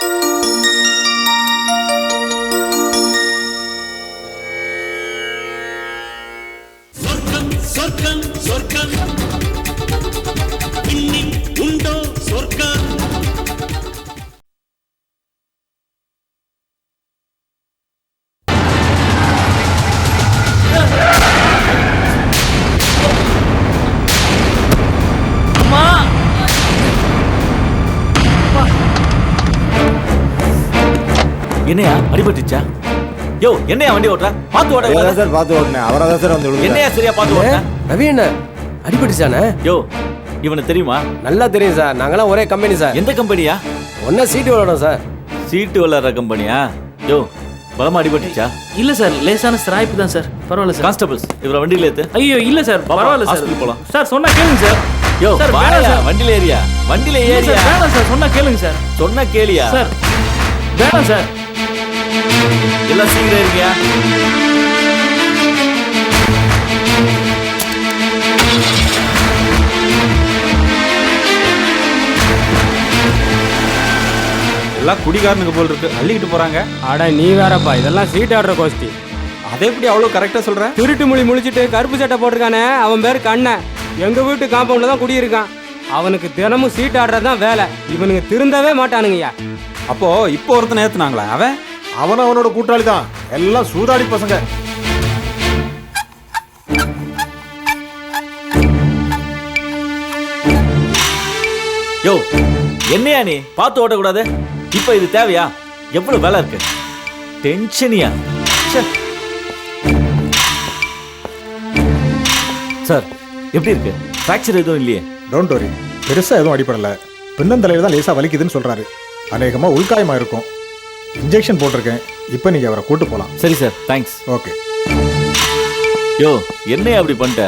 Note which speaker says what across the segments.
Speaker 1: thank you
Speaker 2: என்னையா அடிபட்டுச்சா? யோ என்னையா வண்டி ஓட்டுற? பாத்து
Speaker 3: அதான் சார் பார்த்து ஓட்டினேன். அவராக தான் சார் வந்து.
Speaker 2: என்னையா சரியா பாத்து ஓட்ட
Speaker 4: ரவி என்ன? அடிபட்டுச்சானே?
Speaker 2: யோ இவனை தெரியுமா?
Speaker 4: நல்லா தெரியும் சார். நாங்களாம் ஒரே கம்பெனி சார்.
Speaker 2: எந்த கம்பெனியா
Speaker 4: ஒன்னா சீட்டு விளையாடும் சார்.
Speaker 2: சீட்டு விளாடுற கம்பெனியா யோ பலமா அடிபட்டுச்சா?
Speaker 5: இல்ல சார் லேசான ஸ்ராய்ப்பு தான் சார். பரவாயில்ல சார்.
Speaker 2: கான்ஸ்டபிள்ஸ் இவரை வண்டியில ஏத்து.
Speaker 5: ஐயோ இல்ல சார் பரவாயில்ல சார்.
Speaker 2: போலாம்.
Speaker 5: சார் சொன்னா கேளுங்க சார்.
Speaker 2: யோ
Speaker 5: சார் வேணாம் சார்.
Speaker 2: வண்டியில ஏறியா? வண்டியில ஏறியா
Speaker 5: சார் வேணாம் சார் சொன்னா கேளுங்க சார்.
Speaker 2: சொன்ன கேளியா?
Speaker 5: சார் வேணாம் சார்.
Speaker 2: எல்லாம் சீக்கிரம் இருக்கியா
Speaker 6: எல்லாம் குடிகாரனுக்கு போல் இருக்கு அள்ளிக்கிட்டு போறாங்க
Speaker 7: அட நீ வேறப்பா இதெல்லாம் சீட் ஆடுற கோஷ்டி
Speaker 6: அதை எப்படி அவ்வளோ கரெக்டாக சொல்ற?
Speaker 7: திருட்டு மொழி முழிச்சிட்டு கருப்பு சட்டை போட்டிருக்கானே அவன் பேர் கண்ணன் எங்க வீட்டு காம்பவுண்ட்ல தான் குடியிருக்கான் அவனுக்கு தினமும் சீட் ஆடுறது தான் வேலை இவனுங்க திருந்தவே மாட்டானுங்கய்யா
Speaker 6: அப்போ இப்போ ஒருத்தனை ஏத்துனாங்களா அவன்
Speaker 3: அவனும் அவனோட கூட்டாளி தான். எல்லாம் சூதாடி பசங்க.
Speaker 2: யோ என்னையா நீ? பார்த்து ஓட்டக்கூடாது. இப்போ இது தேவையா? எவ்வளவு வேலை இருக்கு? டென்ஷனியா. சார் எப்படி இருக்கு? ஃப்ராக்சர் எதுவும் இல்லையே?
Speaker 3: டோன்ட் வரி பெருசா எதுவும் அடிப்படல பின்னந்தலையில தான் லேசா வலிக்குதுன்னு சொல்றாரு. அநேகமா உள்காயமா இருக்கும். இன்ஜெக்ஷன் போட்டிருக்கேன். இப்போ நீங்க அவரை கூட்டு போலாம்
Speaker 2: சரி சார் தேங்க்ஸ்
Speaker 3: ஓகே.
Speaker 2: யோ என்னையா அப்படி பண்ணிட்ட?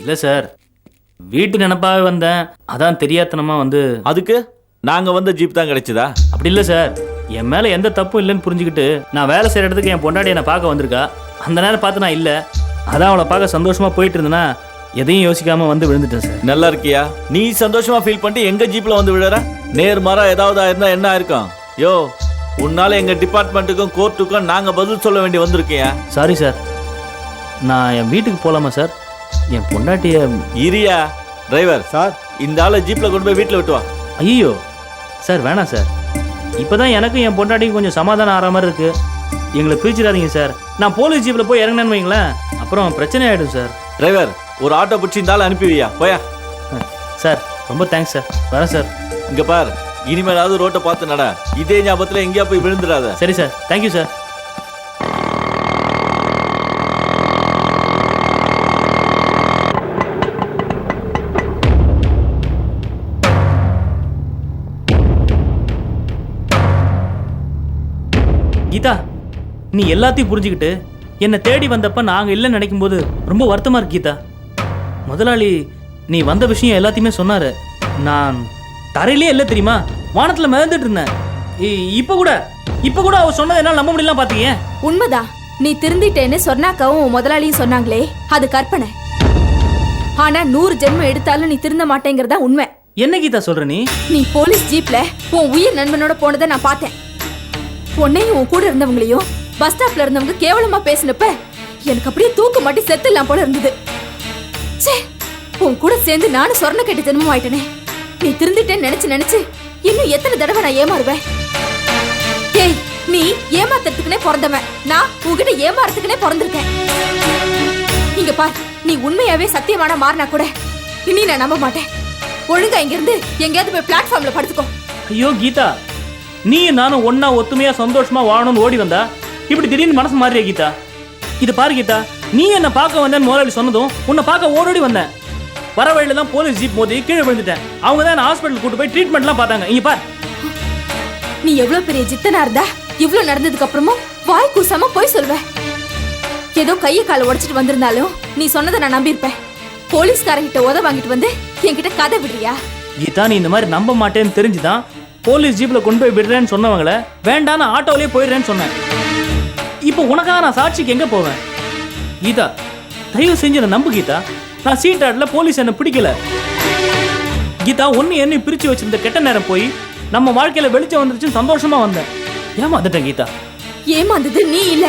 Speaker 5: இல்ல சார் வீட்டு நினப்பாவே வந்தேன். அதான் தெரியாத்தனமா வந்து
Speaker 2: அதுக்கு? நாங்க வந்த ஜீப் தான் கிடைச்சதா?
Speaker 5: அப்படி இல்ல சார். என் மேல எந்த தப்பும் இல்லைன்னு புரிஞ்சுக்கிட்டு நான் வேலை செய்யற இடத்துக்கு என் பொண்டாட்டி என்னை பார்க்க வந்திருக்கா? அந்த நேரம் பார்த்து நான் இல்ல. அதான் அவளை பார்க்க சந்தோஷமா போயிட்டு இருந்தேன்னா எதையும் யோசிக்காம வந்து விழுந்துட்டேன் சார்.
Speaker 2: நல்லா இருக்கியா? நீ சந்தோஷமா ஃபீல் பண்ணிட்டு எங்க ஜீப்ல வந்து விழுற? நேர்மாறா ஏதாவது இருந்தா என்ன ஆயிருக்கும்? யோ உன்னால எங்க டிபார்ட்மெண்ட்டுக்கும் கோர்ட்டுக்கும் நாங்க பதில் சொல்ல வேண்டி வந்திருக்கியா?
Speaker 5: சாரி சார் நான் என் வீட்டுக்கு போகலாமா சார் என் பொண்டாட்டிய
Speaker 2: இரியா டிரைவர்
Speaker 3: சார்
Speaker 2: இந்த ஆளை ஜீப்ல கொண்டு போய் வீட்டுல விட்டு வா
Speaker 5: ஐயோ சார் வேணாம் சார் இப்போதான் எனக்கும் என் பொண்டாட்டிக்கும் கொஞ்சம் சமாதானம் ஆகிற மாதிரி இருக்கு. எங்களை பிரிச்சிடாதீங்க சார் நான் போலீஸ் ஜீப்பில் போய் இறங்கினேன்னு வைங்களேன். அப்புறம் பிரச்சனை ஆகிடும் சார்
Speaker 2: டிரைவர் ஒரு ஆட்டோ பிடிச்சி இந்த ஆளை அனுப்பி வையா? போயா.
Speaker 5: சார் ரொம்ப தேங்க்ஸ் சார் வரேன் சார்
Speaker 2: இங்க பார். இனிமேலாவது ரோட்டை பார்த்து நட. இதே ஞாபகத்துல எங்கேயா போய் விழுந்துடாத.
Speaker 5: சரி சார். தேங்க்யூ சார் கீதா நீ எல்லாத்தையும் புரிஞ்சுக்கிட்டு என்னை தேடி வந்தப்ப நாங்கள் இல்லைன்னு நினைக்கும்போது ரொம்ப வருத்தமா இருக்கு கீதா. முதலாளி நீ வந்த விஷயம் எல்லாத்தையுமே சொன்னாரு. நான் தரையிலே இல்லை தெரியுமா? வானத்துல மிதந்துட்டு இருந்தேன். இப்ப கூட இப்ப கூட அவர் சொன்னதை என்னால நம்ப முடியலாம் பாத்தீங்க
Speaker 8: உண்மைதான் நீ திருந்திட்டேன்னு சொன்னாக்காவும் உன் முதலாளியும் சொன்னாங்களே. அது கற்பனை. ஆனா நூறு ஜென்மம் எடுத்தாலும் நீ திருந்த மாட்டேங்கிறதா உண்மை.
Speaker 5: என்ன கீதா சொல்ற நீ?
Speaker 8: நீ போலீஸ் ஜீப்ல உன் உயிர் நண்பனோட போனதை நான் பார்த்தேன். உன்னையும் உன் கூட இருந்தவங்களையும் பஸ் ஸ்டாப்ல இருந்தவங்க கேவலமா பேசினப்ப எனக்கு அப்படியே தூக்க மாட்டி செத்துலாம் போல இருந்தது. ச்சே உன் கூட சேர்ந்து நானும் சொர்ண கட்டி ஜென்மம் ஆயிட்டனே நீ திருந்திட்டேன்னு நினைச்சு நினைச்சு இன்னும் எத்தனை தடவை நான் ஏமாறுவேன்? ஏய் நீ ஏமாத்துறதுக்குனே பிறந்தவன். நான் உங்ககிட்ட ஏமாறதுக்குனே பிறந்திருக்கேன். இங்க பார் நீ உண்மையாவே சத்தியமான மாறினா கூட இனி நான் நம்ப மாட்டேன். ஒழுங்கா இங்கிருந்து எங்கேயாவது போய் பிளாட்ஃபார்ம்ல படுத்துக்கோ.
Speaker 5: ஐயோ கீதா. நீ நானும் ஒன்னா ஒத்துமையா சந்தோஷமா வாழணும்னு ஓடி வந்தா இப்படி திடீர்னு மனசு மாறியா கீதா. இது பாரு கீதா நீ என்ன பார்க்க வந்தேன்னு முதலாளி சொன்னதும் உன்னை பார்க்க ஓடோடி வந்தேன். வர வழியில தான் போலீஸ் ஜீப் மோதி கீழே விழுந்துட்டேன். அவங்க தான் ஹாஸ்பிட்டல் கூட்டு போய் ட்ரீட்மெண்ட்லாம் பார்த்தாங்க. இங்க பார்.
Speaker 8: நீ எவ்வளவு பெரிய ஜித்தனா இருந்தா? இவ்ளோ நடந்ததுக்கு அப்புறமும் வாய் கூசாம போய் சொல்வ. ஏதோ கைய காலை உடைச்சிட்டு வந்திருந்தாலும் நீ சொன்னதை நான் நம்பியிருப்பேன். போலீஸ்காரங்கிட்ட உத வாங்கிட்டு வந்து என்கிட்ட கதை விடுறியா?
Speaker 5: கீதா நீ இந்த மாதிரி நம்ப மாட்டேன்னு தெரிஞ்சுதான் போலீஸ் ஜீப்ல கொண்டு போய் விடுறேன்னு சொன்னவங்கள வேண்டாம் நான் ஆட்டோலயே போயிடுறேன்னு சொன்னேன். இப்போ உனக்காக நான் சாட்சிக்கு எங்க போவேன்? கீதா தயவு செஞ்சு என்னை நம்பு கீதா. நான் சீட் ஆடல போலீஸ் என்ன பிடிக்கல. கீதா ஒன்னு என்ன பிரிச்சு வச்சிருந்த கெட்ட நேரம் போய் நம்ம வாழ்க்கையில வெளிச்சம் வந்துருச்சுன்னு சந்தோஷமா வந்தேன். ஏமாந்துட்டேன் கீதா?
Speaker 8: ஏமாந்தது நீ இல்ல.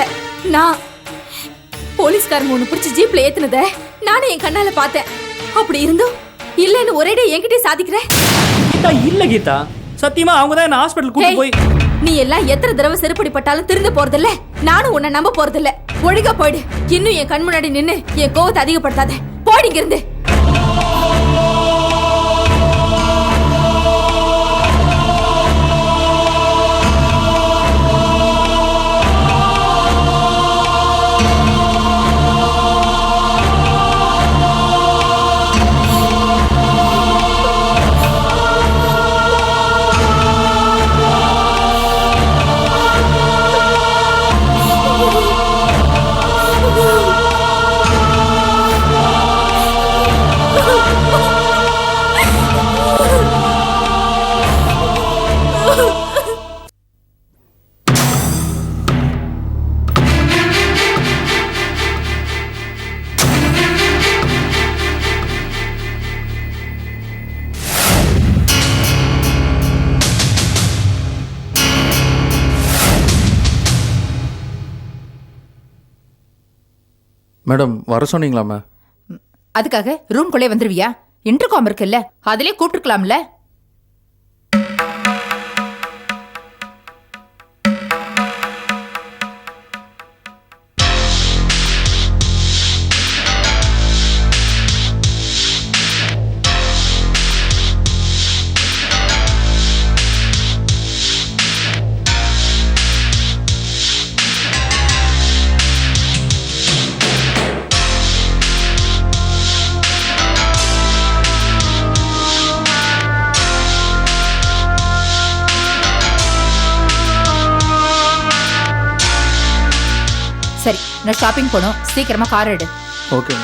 Speaker 8: நான் போலீஸ்காரங்க ஒண்ணு பிடிச்சி ஜீப்ல ஏத்துனத நானே என் கண்ணால பார்த்தேன். அப்படி இருந்தும் இல்லன்னு ஒரேடே என்கிட்ட சாதிக்கிற?
Speaker 5: கீதா இல்ல கீதா. சத்தியமா அவங்க தான் என்ன ஹாஸ்பிட்டல் கூட்டி போய்
Speaker 8: நீ எல்லாம் எத்தனை தடவை செருப்படி பட்டாலும் திருந்த போறதில்ல. நானும் உன்னை நம்ப போறதில்ல. ஒழுங்கா போயிடு. இன்னும் என் கண் முன்னாடி நின்னு என் கோவத்தை அதிகப்படுத்தாத. போடி இருந்து
Speaker 9: மேடம் வர சொன்னீங்களாம்மா
Speaker 10: அதுக்காக ரூம்குள்ளே வந்துருவியா? இன்டர்காம் இருக்குல்ல அதிலே கூப்பிட்டுருக்கலாம்ல? சரி நான் ஷாப்பிங் போகணும். சீக்கிரமா கார் எடு.
Speaker 9: ஓகே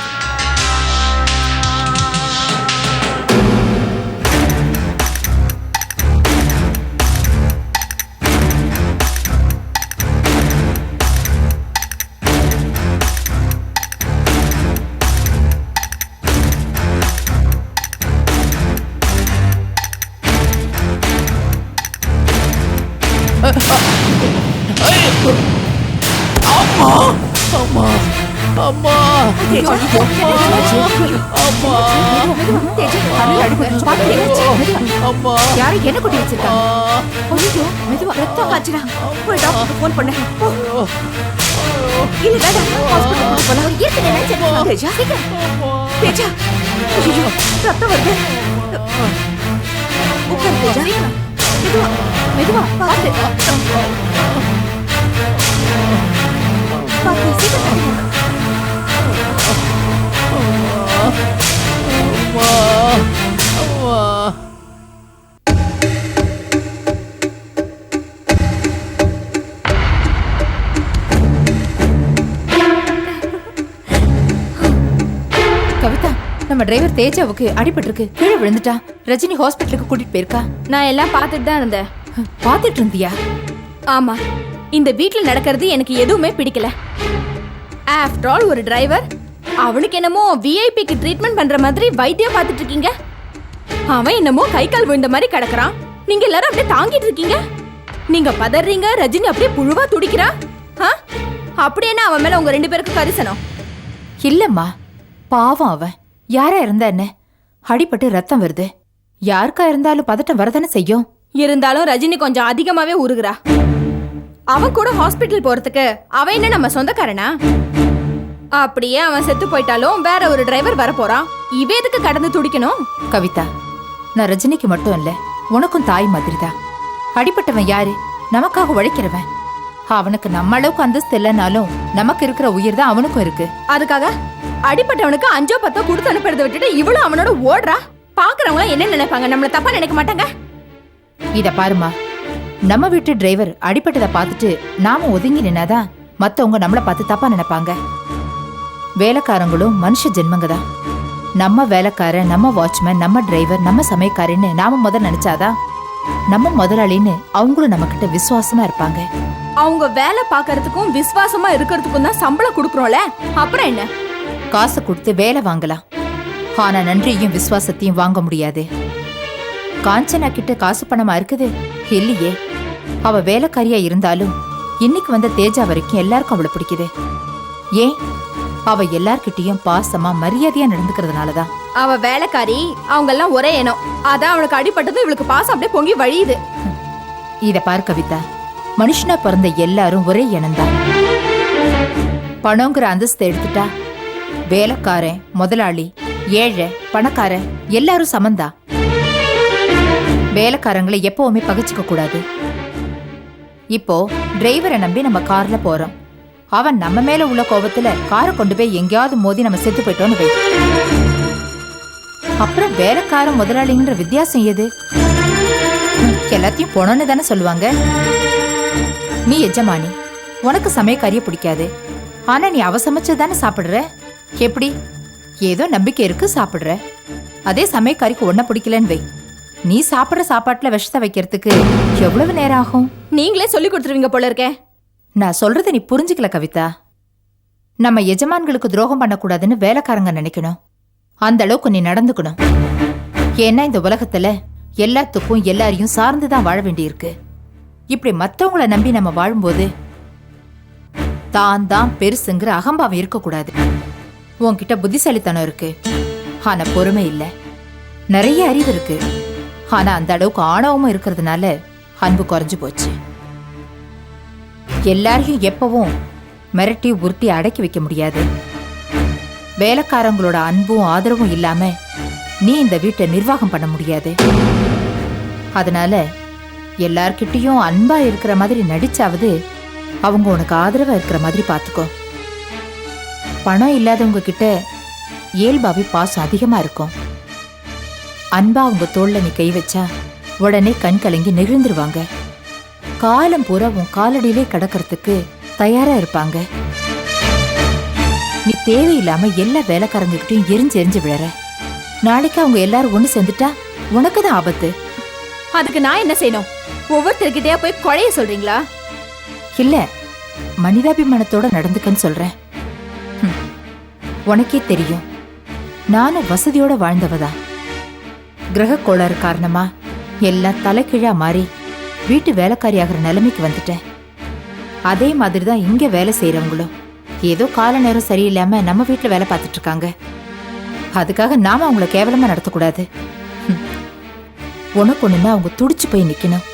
Speaker 9: மேடம்
Speaker 10: யாரும் என்ன கொட்டி வச்சிருக்காங்க?
Speaker 8: ஐயோ மெதுவா ரத்தம் காய்ச்சலா போய் டாக்டருக்கு ஃபோன் பண்ணு. போ. இல்ல வேண்டாம். ஹாஸ்பிடல் போலாம் ஏற்கனவே நினைச்சேன் தேஜா சீக்கிரம். தேஜா. ஐயோ ரத்தம் வருது. உட்கார் தேஜா. மெதுவா மெதுவா பார்த்து.
Speaker 10: தேஜாவுக்கு அடிபட்டிருக்கு. கீழே விழுந்துட்டா. ரஜினி ஹாஸ்பிட்டலுக்கு கூட்டிட்டு போயிருக்கா?
Speaker 8: நான் எல்லாம் பார்த்துட்டு தான் இருந்தேன்.
Speaker 10: பாத்துட்டு இருந்தியா?
Speaker 8: ஆமா. இந்த வீட்ல நடக்கிறது எனக்கு எதுவுமே பிடிக்கல. ஆஃப்டர் ஆல் ஒரு டிரைவர் அவனுக்கு என்னமோ விஐபிக்கு ட்ரீட்மெண்ட் பண்ற மாதிரி வைத்தியம் பார்த்துட்டு இருக்கீங்க. அவன் என்னமோ கை கால் விழுந்த மாதிரி கிடக்குறான். நீங்க எல்லாரும் அப்படியே தாங்கிட்டு இருக்கீங்க. நீங்க பதறீங்க ரஜினி அப்படியே புழுவா துடிக்கிறா? ஆ? அப்படி என்ன அவன் மேல உங்க ரெண்டு பேருக்கு கரிசனம்?
Speaker 10: இல்லம்மா. பாவம் அவன். யாரா இருந்தா என்ன அடிபட்டு ரத்தம் வருது. யாருக்கா இருந்தாலும் பதட்டம் வரதானே செய்யும்?
Speaker 8: இருந்தாலும் ரஜினி கொஞ்சம் அதிகமாவே உருகுறா அவன் கூட ஹாஸ்பிட்டல் போறதுக்கு அவன் என்ன நம்ம சொந்தக்காரனா? அப்படியே அவன் செத்து போயிட்டாலும் வேற ஒரு டிரைவர் வர போறான் இவ எதுக்கு கடந்து துடிக்கணும்?
Speaker 10: கவிதா நான் ரஜினிக்கு மட்டும் இல்ல உனக்கும் தாய் மாதிரிதான். அடிபட்டவன் யாரு? நமக்காக உழைக்கிறவன். அவனுக்கு நம்ம அளவுக்கு அந்தஸ்து இல்லைனாலும் நமக்கு இருக்கிற உயிர் தான் அவனுக்கும் இருக்கு.
Speaker 8: அதுக்காக அடிப்பட்டவனுக்கு அஞ்சோ பத்தோ கொடுத்து அனுப்புறதை விட்டுட்டு இவ்வளவு அவனோட ஓடுறா? பாக்குறவங்க என்ன நினைப்பாங்க? நம்மள தப்பா நினைக்க மாட்டாங்க
Speaker 10: இத பாருமா நம்ம வீட்டு டிரைவர் அடிபட்டதை பார்த்துட்டு நாம ஒதுங்கி நின்னாதான் மத்தவங்க நம்மள பார்த்து தப்பா நினைப்பாங்க. வேலைக்காரங்களும் மனுஷ ஜென்மங்க தான். நம்ம வேலைக்காரன் நம்ம வாட்ச்மேன் நம்ம டிரைவர் நம்ம சமயக்காரன்னு நாம முத நினைச்சாதான் நம்ம முதலாளின்னு அவங்களும் நம்ம கிட்ட விசுவாசமா இருப்பாங்க.
Speaker 8: அவங்க வேலை பார்க்கறதுக்கும் விசுவாசமா இருக்கிறதுக்கும் தான் சம்பளம் கொடுக்குறோம்ல? அப்புறம் என்ன?
Speaker 10: காசு கொடுத்து வேலை வாங்கலாம். ஆனா நன்றியும் விசுவாசத்தையும் வாங்க முடியாது. காஞ்சனா கிட்ட காசு பணமா இருக்குது? இல்லையே. அவ வேலைக்காரியா இருந்தாலும் இன்னைக்கு வந்த தேஜா வரைக்கும் எல்லாருக்கும் அவளை பிடிக்குது. ஏன்? அவ எல்லார்கிட்டயும் பாசமா மரியாதையா நடந்துக்கிறதுனாலதான்.
Speaker 8: அவ வேலைக்காரி அவங்க எல்லாம் ஒரே இனம். அதான் அவனுக்கு அடிபட்டதும் இவளுக்கு பாசம் அப்படியே பொங்கி வழியுது.
Speaker 10: இத பார் கவிதா. மனுஷனா பிறந்த எல்லாரும் ஒரே இனம்தான். பணங்கிற அந்தஸ்தை எடுத்துட்டா வேலைக்காரன் முதலாளி ஏழை பணக்காரன் எல்லாரும் சமந்தா. வேலைக்காரங்களை எப்பவுமே பகிச்சுக்க கூடாது. இப்போ டிரைவரை நம்பி நம்ம கார்ல போறோம். அவன் நம்ம மேல உள்ள கோபத்துல காரை கொண்டு போய் எங்கேயாவது மோதி நம்ம செத்து போயிட்டோம்னு வை. அப்புறம் வேலைக்காரன் முதலாளிங்கிற வித்தியாசம் எது? எல்லாத்தையும் போனோன்னு தானே சொல்லுவாங்க. நீ எஜமானி உனக்கு சமயக்காரிய பிடிக்காது. ஆனா நீ அவ தானே சாப்பிடுற? எப்படி? ஏதோ நம்பிக்கை இருக்கு சாப்பிடுற. அதே சமயக்காரிக்கு ஒன்ன பிடிக்கலன்னு வை. நீ சாப்பிடுற சாப்பாட்டுல விஷத்தை வைக்கிறதுக்கு எவ்வளவு நேரம் ஆகும்?
Speaker 8: நீங்களே சொல்லி கொடுத்துருவீங்க போல இருக்கே.
Speaker 10: நான் சொல்றதை நீ புரிஞ்சுக்கல கவிதா. நம்ம எஜமான்களுக்கு துரோகம் பண்ணக்கூடாதுன்னு வேலைக்காரங்க நினைக்கணும். அந்த அளவுக்கு நீ நடந்துக்கணும். ஏன்னா இந்த உலகத்துல எல்லாத்துக்கும் எல்லாரையும் சார்ந்துதான் வாழ வேண்டியிருக்கு. இப்படி மத்தவங்கள நம்பி நம்ம வாழும்போது தான் தான் பெருசுங்கிற அகம்பாவம் இருக்கக்கூடாது. உன்கிட்ட புத்திசாலித்தனம் இருக்கு. ஆனா பொறுமை இல்ல. நிறைய அறிவு இருக்கு. ஆனா அந்த அளவுக்கு ஆணவமும் இருக்கிறதுனால அன்பு குறைஞ்சு போச்சு. எல்லாரையும் எப்பவும் மிரட்டி உருட்டி அடக்கி வைக்க முடியாது. வேலைக்காரங்களோட அன்பும் ஆதரவும் இல்லாம நீ இந்த வீட்டை நிர்வாகம் பண்ண முடியாது. அதனால எல்லார்கிட்டயும் அன்பா இருக்கிற மாதிரி நடிச்சாவது அவங்க உனக்கு ஆதரவா இருக்கிற மாதிரி பார்த்துக்கோ பணம் இல்லாதவங்க கிட்ட இயல்பாவே பாசம் அதிகமா இருக்கும். அன்பா அவங்க தோல்ல நீ கை வச்சா உடனே கண் கலங்கி நெகிழ்ந்துருவாங்க. காலம் பூரா உன் காலடியிலே கிடக்கறதுக்கு தயாரா இருப்பாங்க. நீ தேவையில்லாம எல்லா வேலைக்காரங்க கிட்டயும் எரிஞ்சு எரிஞ்சு விழற. நாளைக்கு அவங்க எல்லாரும் ஒண்ணு சேர்ந்துட்டா உனக்கு தான் ஆபத்து.
Speaker 8: அதுக்கு நான் என்ன செய்யணும்? ஒவ்வொருத்தர்கிட்டயா போய் குழைய சொல்றீங்களா?
Speaker 10: இல்ல மனிதாபிமானத்தோட நடந்துக்கன்னு சொல்றேன். உனக்கே தெரியும். நானும் வசதியோட வாழ்ந்தவதா கிரக கோளாறு காரணமா எல்லாம் தலைக்கீழா மாறி வீட்டு வேலைக்காரி ஆகிற நிலைமைக்கு வந்துட்டேன். அதே மாதிரி தான் இங்க வேலை செய்யறவங்களும் ஏதோ கால நேரம் சரியில்லாம நம்ம வீட்டுல வேலை பார்த்துட்டு இருக்காங்க அதுக்காக நாம அவங்கள கேவலமா நடத்தக்கூடாது. உனக்கு ஒண்ணுன்னா அவங்க துடிச்சு போய் நிக்கணும்.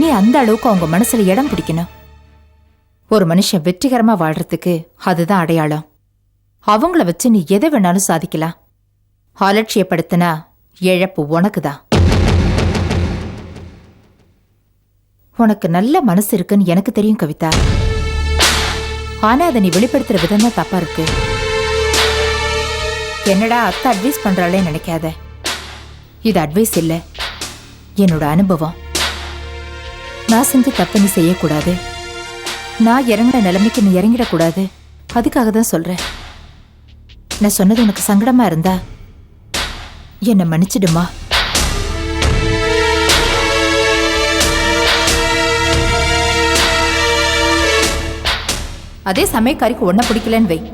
Speaker 10: நீ அந்த அளவுக்கு அவங்க மனசுல இடம் பிடிக்கணும். ஒரு மனுஷன் வெற்றிகரமா வாழ்றதுக்கு அதுதான் அடையாளம். அவங்கள வச்சு நீ எதை வேணாலும் சாதிக்கலாம். அலட்சியப்படுத்தினா இழப்பு உனக்குதான். உனக்கு நல்ல மனசு இருக்குன்னு எனக்கு தெரியும் கவிதா. ஆனா அதை நீ வெளிப்படுத்துற விதம் தான் தப்பா இருக்கு. என்னடா அத்தை அட்வைஸ் பண்றாளே நினைக்காத. இது அட்வைஸ் இல்ல. என்னோட அனுபவம். நான் செஞ்ச தப்பு நீ செய்யக்கூடாது. நான் இறங்குற நிலைமைக்கு நீ இறங்கிடக்கூடாது. அதுக்காக தான் சொல்றேன். நான் சொன்னது உனக்கு சங்கடமா இருந்தா? என்னை மன்னிச்சிடுமா? அதே சமயக்காரிக்கு ஒன்ன பிடிக்கலன்னு வை.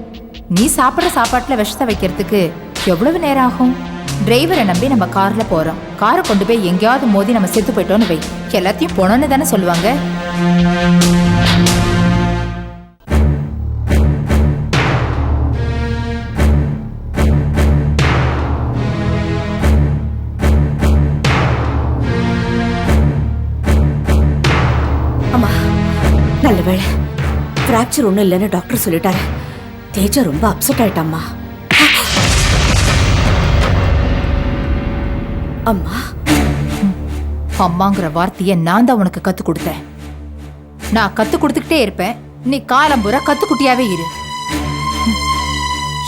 Speaker 10: நீ சாப்பிட்ற சாப்பாட்டுல விஷத்தை வைக்கிறதுக்கு எவ்வளவு நேரம் ஆகும்? டிரைவரை நம்பி நம்ம கார்ல போறோம். காரை கொண்டு போய் எங்கேயாவது மோதி நம்ம செத்து போயிட்டோம்னு வை. எல்லாத்தையும் போனோன்னு தானே சொல்லுவாங்க?
Speaker 11: அம்மா நல்ல வேலை ஃப்ராக்சர் ஒன்றும் இல்லைன்னு டாக்டர் சொல்லிட்டாரு. தேஜா ரொம்ப அப்செட் ஆயிட்டாம்மா. அம்மா.
Speaker 10: அம்மாங்கிற வார்த்தையை நான் தான் உனக்கு கத்து கொடுத்தேன். நான் கத்து கொடுத்துக்கிட்டே இருப்பேன். நீ காலம்புற கத்துக்குட்டியாவே இரு.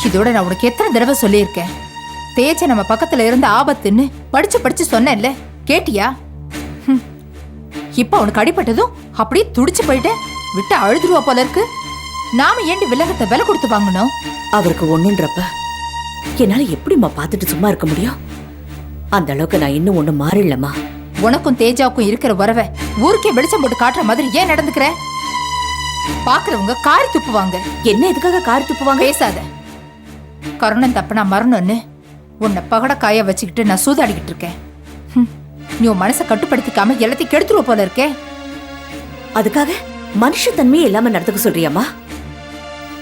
Speaker 10: இதோட நான் உனக்கு எத்தனை தடவை சொல்லியிருக்கேன்? தேஜ நம்ம பக்கத்துல இருந்த ஆபத்துன்னு படிச்சு படிச்சு சொன்னேன்ல. கேட்டியா? இப்ப உனக்கு அடிபட்டதும் அப்படியே துடிச்சு போயிட்டு விட்டு அழுதுருவா போல இருக்கு. நாம ஏண்டி விலகத்தை விலை கொடுத்து வாங்கணும்?
Speaker 11: அவருக்கு ஒண்ணுன்றப்ப என்னால எப்படிம்மா பார்த்துட்டு சும்மா இருக்க முடியும்? அந்த அளவுக்கு நான் இன்னும் ஒண்ணு மாறிடலம்மா.
Speaker 10: உனக்கும் தேஜாவுக்கும் இருக்கிற உறவை ஊருக்கே வெளிச்சம் போட்டு காட்டுற மாதிரி ஏன் நடந்துக்கிற? பாக்குறவங்க காரி துப்புவாங்க.
Speaker 11: என்ன எதுக்காக கார் துப்புவாங்க?
Speaker 10: பேசாத. கருணன் தப்புனா மரணம்னு உன்னை பகட காய வச்சுக்கிட்டு நான் சூதாடிக்கிட்டு இருக்கேன். நீ உன் மனசை கட்டுப்படுத்திக்காம எல்லாத்தையும் கெடுத்துருவ போல இருக்கே.
Speaker 11: அதுக்காக மனுஷத்தன்மையே இல்லாம நடந்துக்க சொல்றியாம்மா?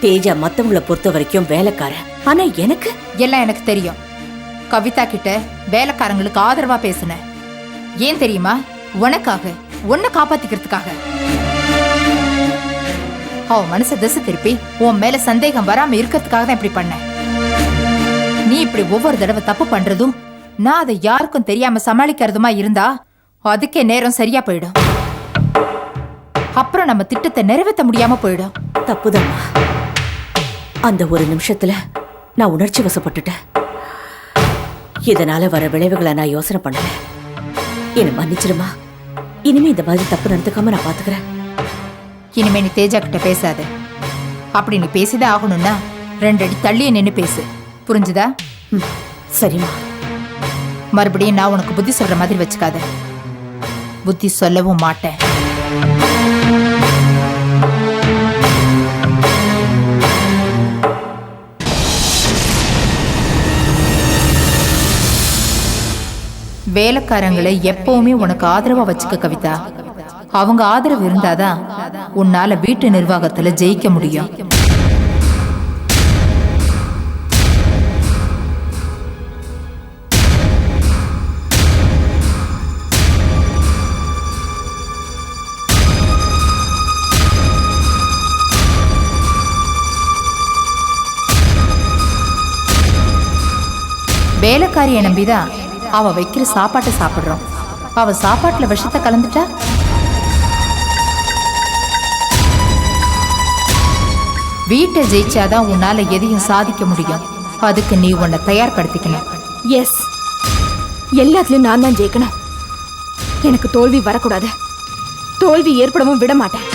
Speaker 11: தேஜா மத்தவங்கள பொறுத்த வரைக்கும் வேலைக்கார. ஆனா எனக்கு?
Speaker 10: எல்லாம் எனக்கு தெரியும். கவிதா கிட்ட வேலைக்காரங்களுக்கு ஆதரவா பேசினேன் ஏன் தெரியுமா? உனக்காக உன்னை காப்பாத்திக்கிறதுக்காக. அவ மனச திசை திருப்பி உன் மேல சந்தேகம் வராம இருக்கிறதுக்காக தான் இப்படி பண்ணேன் நீ இப்படி ஒவ்வொரு தடவை தப்பு பண்றதும் நான் அதை யாருக்கும் தெரியாம சமாளிக்கிறதுமா இருந்தா அதுக்கே நேரம் சரியா போயிடும். அப்புறம் நம்ம திட்டத்தை நிறைவேற்ற முடியாம போயிடும்
Speaker 11: தப்புதாம்மா. அந்த ஒரு நிமிஷத்துல நான் உணர்ச்சி வசப்பட்டுட்டேன். இதனால வர விளைவுகளை நான் யோசனை பண்ணல. என்ன மன்னிச்சிருமா இனிமே இந்த மாதிரி தப்பு நடந்துக்காம நான் பாத்துக்கிறேன்.
Speaker 10: இனிமே நீ தேஜா கிட்ட பேசாத. அப்படி நீ பேசிதான் ஆகணும்னா ரெண்டு அடி தள்ளியே நின்னு பேசு. புரிஞ்சுதா?
Speaker 11: ம், சரிம்மா.
Speaker 10: மறுபடியும் நான் உனக்கு புத்தி சொல்ற மாதிரி வச்சுக்காத. புத்தி சொல்லவும் மாட்டேன். வேலைக்காரங்களை எப்பவுமே உனக்கு ஆதரவா வச்சுக்க கவிதா. அவங்க ஆதரவு இருந்தாதான் உன்னால வீட்டு நிர்வாகத்துல ஜெயிக்க முடியும். வேலைக்காரியை நம்பிதான் அவ வைக்கிற சாப்பாட்டை சாப்பிடுறோம். அவ சாப்பாட்டுல விஷத்தை கலந்துட்டா? வீட்டை ஜெயிச்சாதான் உன்னால எதையும் சாதிக்க முடியும். அதுக்கு நீ உன்னை தயார்படுத்திக்கணும்.
Speaker 8: எஸ் எல்லாத்துலயும் நான் தான் ஜெயிக்கணும். எனக்கு தோல்வி வரக்கூடாது. தோல்வி ஏற்படவும் விட மாட்டேன்.